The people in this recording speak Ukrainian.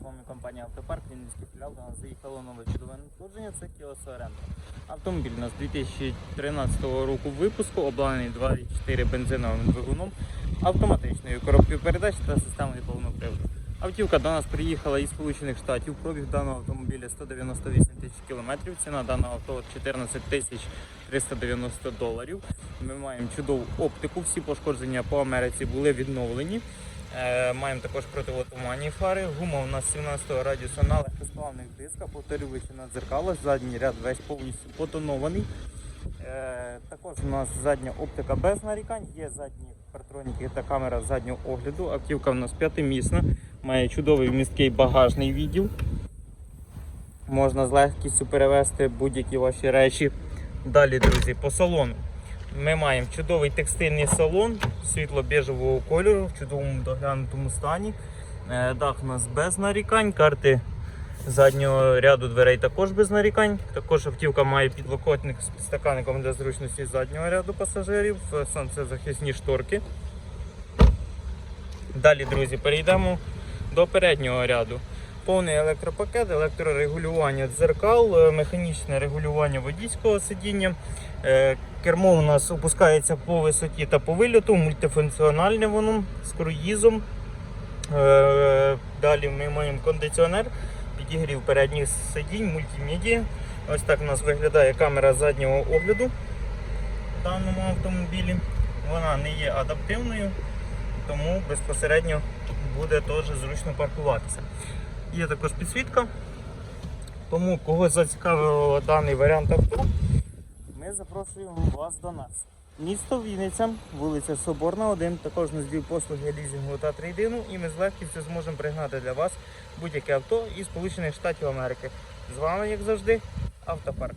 з вами компанія Автопарк, Вінницький філіал. До нас заїхало нове чудове надходження, це Kia Sorento. Автомобіль у нас 2013 року випуску, обладнаний 2.4 бензиновим двигуном, автоматичною коробкою передач та системою повного приводу. Автівка до нас приїхала із Сполучених Штатів. Пробіг даного автомобіля 198 тисяч кілометрів. Ціна даного авто 14 тисяч 390 доларів. Ми маємо чудову оптику. Всі пошкодження по Америці були відновлені. Е, маємо також противотуманні фари. Гума у нас 17 радіуса на легкосплавних дисках. Повторюю, на дзеркалах. Задній ряд весь повністю потонований. Е, також у нас задня оптика без нарікань, є задні партроніки та камера заднього огляду. Автівка у нас п'ятимісна, має чудовий місткий багажний відділ. Можна з легкістю перевезти будь-які ваші речі. Далі, друзі, по салону. Ми маємо чудовий текстильний салон світло-біжевого кольору в чудовому доглянутому стані. Е, Дах у нас без нарікань, карти заднього ряду дверей також без нарікань. Також автівка має підлокотник з підстаканником для зручності заднього ряду пасажирів, е, сонцезахисні шторки. Далі, друзі, перейдемо до переднього ряду. Повний електропакет, електрорегулювання дзеркал, е, механічне регулювання водійського сидіння. Е, Кермо у нас опускається по висоті та по вильоту, мультифункціональне воно з круїзом. Е, Далі ми маємо кондиціонер, підігрів передніх сидінь, мультимедіа. Ось так у нас виглядає камера заднього огляду в даному автомобілі. Вона не є адаптивною, тому безпосередньо буде теж зручно паркуватися. Є також підсвітка. Тому кого зацікавив даний варіант авто, ми запрошуємо вас до нас. Місто Вінниця, вулиця Соборна, 1, також назвів послуги лізінгу та трейдину, і ми з легкістю зможемо пригнати для вас будь-яке авто із Сполучених Штатів Америки. З вами, як завжди, Автопарк.